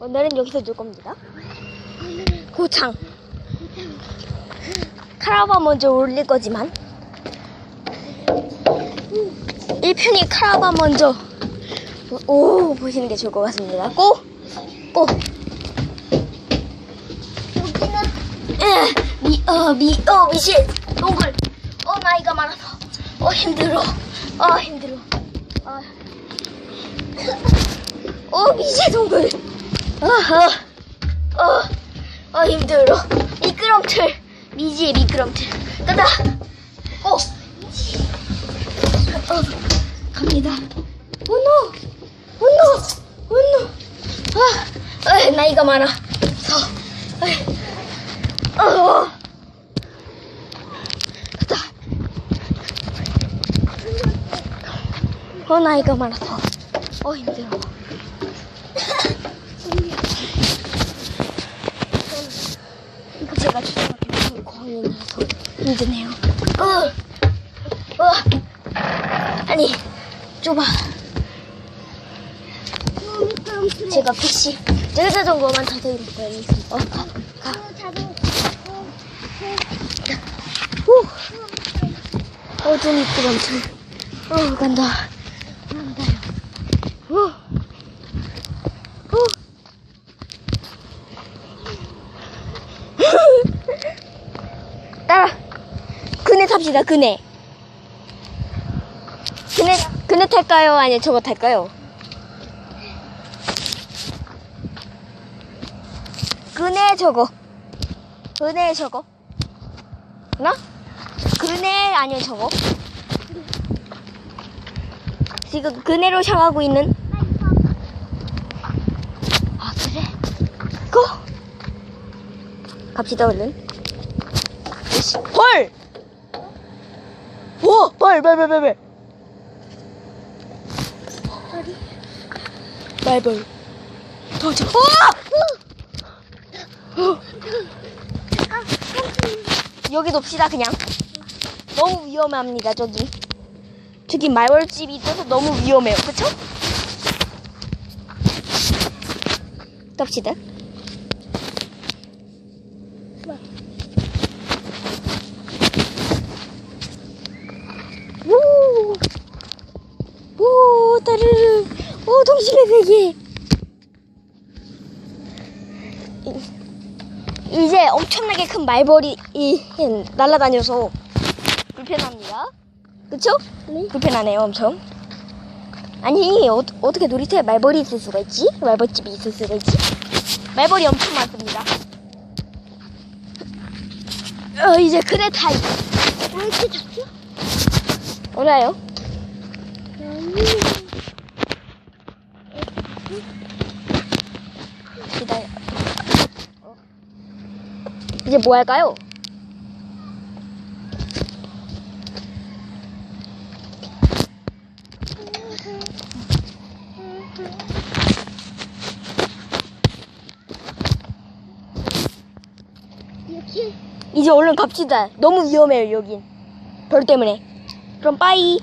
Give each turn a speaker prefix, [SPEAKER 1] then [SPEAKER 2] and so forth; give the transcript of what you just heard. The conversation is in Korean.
[SPEAKER 1] 오늘은 여기서 놀 겁니다. 고창. 카라바 먼저 올릴 거지만 1편이 카라바 먼저 오 보시는 게 좋을 것 같습니다. 고! 고!
[SPEAKER 2] 여기는
[SPEAKER 1] 에, 미, 어, 미, 어, 미실, 동글. 어, 나이가 많아서. 어, 힘들어. 어, 힘들어. 어, 어 미실, 동글. 어, 어, 어, 어, 힘들어. 미끄럼틀. 미지의 미끄럼틀. 가다. 고! 어, 갑니다. 오, 노! 오, 노! 오, 노! 아, 아, 나이가 많아. 서. 아, 어. 됐다. 어, 나이가 많아서. 어, 힘들어. 제가 초등학교 공연이라서 힘드네요. 어, 어, 아니, 좁아. 제가 픽시, 제가 자전거만 타서 이렇게. 어, 가, 가. 후. 어둠 미끄럼틀. 어, 간다. 간다요. 후. 후. 따라. 탑시다, 그네. 그네, 그네 탈까요? 아니, 저거 탈까요? 그네 저거. 그네 저거. 나? 그네 아니면 저거? 지금 그네로 향하고 있는 아 그래? 고! 갑시다 얼른 으 쌰. 벌! 오! 벌! 벌! 벌! 벌! 벌! 말벌 도저 어! 여기 놉시다 그냥 너무 위험합니다 저기 저기 말벌집이 있어서 너무 위험해요 그쵸? 갑시다 오! 오, 따르르. 오, 동심의 세계. 이- 이제 엄청나게 큰 말벌이 이, 날아다녀서 불편합니다. 그쵸?
[SPEAKER 2] 네.
[SPEAKER 1] 불편하네요, 엄청. 아니, 어, 어떻게 놀이터에 말벌이 있을 수가 있지? 말벌집이 있을 수가 있지? 말벌이 엄청 많습니다. 어, 이제 그네 타임.
[SPEAKER 2] 왜 이렇게 작죠?
[SPEAKER 1] 몰라요? 기다려. 어. 이제 뭐 할까요? 이제 얼른 갑시다. 너무 위험해요, 여긴. 벌 때문에. 그럼 빠이.